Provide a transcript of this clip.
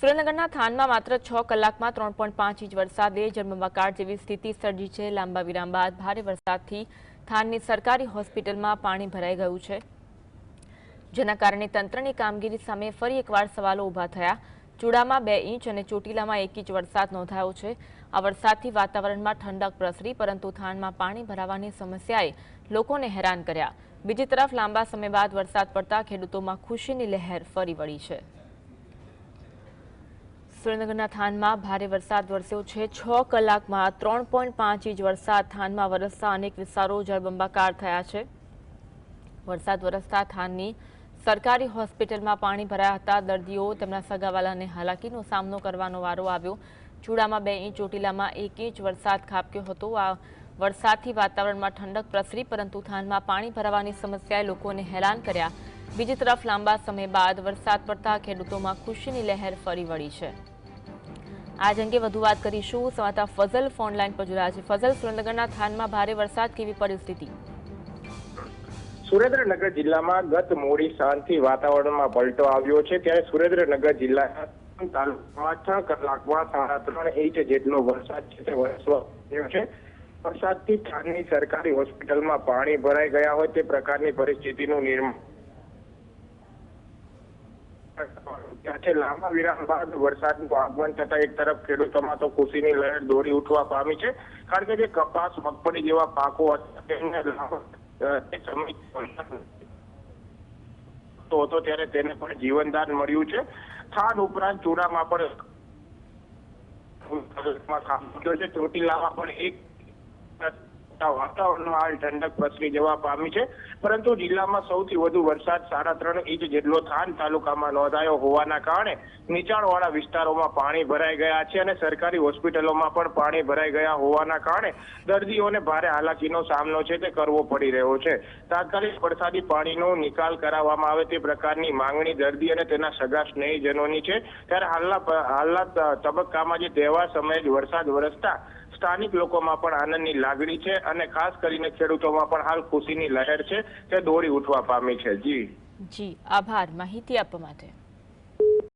સુરેન્દ્રનગરના થાનમાં માત્ર છ કલાકમાં ત્રણ પોઈન્ટ પાંચ ઇંચ વરસાદે જળબંબાકાર જેવી સ્થિતિ સર્જી છે. લાંબા વિરામ બાદ ભારે વરસાદથી થાનની સરકારી હોસ્પિટલમાં પાણી ભરાઈ ગયું છે. જેના કારણે તંત્રની કામગીરી સામે ફરી એકવાર સવાલો ઊભા થયા. ચૂડામાં બે ઇંચ અને ચોટીલામાં એક ઇંચ વરસાદ નોંધાયો છે. આ વરસાદથી વાતાવરણમાં ઠંડક પ્રસરી, પરંતુ થાનમાં પાણી ભરાવાની સમસ્યાએ લોકોને હેરાન કર્યા. બીજી તરફ લાંબા સમય બાદ વરસાદ પડતા ખેડૂતોમાં ખુશીની લહેર ફરી વળી છે. સુરેન્દ્રનગરના થાનમાં ભારે વરસાદ વરસ્યો છે. છ કલાકમાં ત્રણ પોઈન્ટ પાંચ ઇંચ વરસાદ થાનમાં વરસતા અનેક વિસ્તારો જળબંબાકાર થયા છે. વરસાદ વરસતા થાનની સરકારી હોસ્પિટલમાં પાણી ભરાયા હતા. દર્દીઓ તેમના સગાવાલાને હાલાકીનો સામનો કરવાનો વારો આવ્યો. ચૂડામાં બે ઇંચ, ચોટીલામાં એક ઇંચ વરસાદ ખાબક્યો હતો. આ વરસાદથી વાતાવરણમાં ઠંડક પ્રસરી, પરંતુ થાનમાં પાણી ભરાવાની સમસ્યાએ લોકોને હેરાન કર્યા. બીજી તરફ લાંબા સમય બાદ વરસાદ પડતા ખેડૂતોમાં ખુશીની લહેર ફરી વળી છે. આજ અંગે વધુ વાત કરીશું. સમાતા ફઝલ ફોન લાઈન પર જોડાયા છે. ફઝલ, સુરેન્દ્રનગરના થાનમાં ભારે વરસાદ કેવી પરિસ્થિતિ સુરેન્દ્રનગર જિલ્લામાં ગત મોડી સાંજથી વાતાવરણમાં પલટો આવ્યો છે. ત્યારે સુરેન્દ્રનગર જિલ્લાના તાલુકામાં છ કલાકમાં સાડા ત્રણ ઇંચ જેટલો વરસાદ છે તે વરસવા છે. વરસાદથી થાનની સરકારી હોસ્પિટલમાં પાણી ભરાઈ ગયા હોય તે પ્રકારની પરિસ્થિતિનું નિર્માણ લાંબા વિરામ બાદ વરસાદનું આગમન થતા એક તરફ ખેડૂતોમાં તો ખુશીની લહેર દોરી ઉઠવા પામી છે. કારણ કે જે કપાસ, મગફળી જેવા પાકો તે હતો ત્યારે તેને પણ જીવનદાન મળ્યું છે. થાન ઉપરાંત ચૂડામાં પણ ચોટીલામાં પણ એક વાતાવરણનો હાલ ઠંડક પ્રસરી જવા પામી છે. પરંતુ જિલ્લામાં સૌથી વધુ વરસાદ સાડા ત્રણ ઇંચ જેટલો થાન તાલુકામાં નોંધાયો હોવાના કારણે નીચાણવાળા વિસ્તારોમાં પાણી ભરાઈ ગયા છે અને સરકારી હોસ્પિટલોમાં પણ પાણી ભરાઈ ગયા હોવાના કારણે દર્દીઓને ભારે હાલાકીનો સામનો છે તે કરવો પડી રહ્યો છે. તાત્કાલિક વરસાદી પાણીનો નિકાલ કરાવવામાં આવે તે પ્રકારની માંગણી દર્દી અને તેના સગા સ્નેહીજનોની છે. ત્યારે હાલના હાલના તબક્કામાં જે તહેવાર સમયે જ વરસાદ વરસતા સ્થાનિક લોકોમાં પણ આનંદની લાગણી છે અને ખાસ કરીને ખેડૂતોમાં પણ હાલ ખુશીની લહેર છે તે દોડી ઉઠવા પામી છે. જી. જી, આભાર. માહિતી આપવા માટે.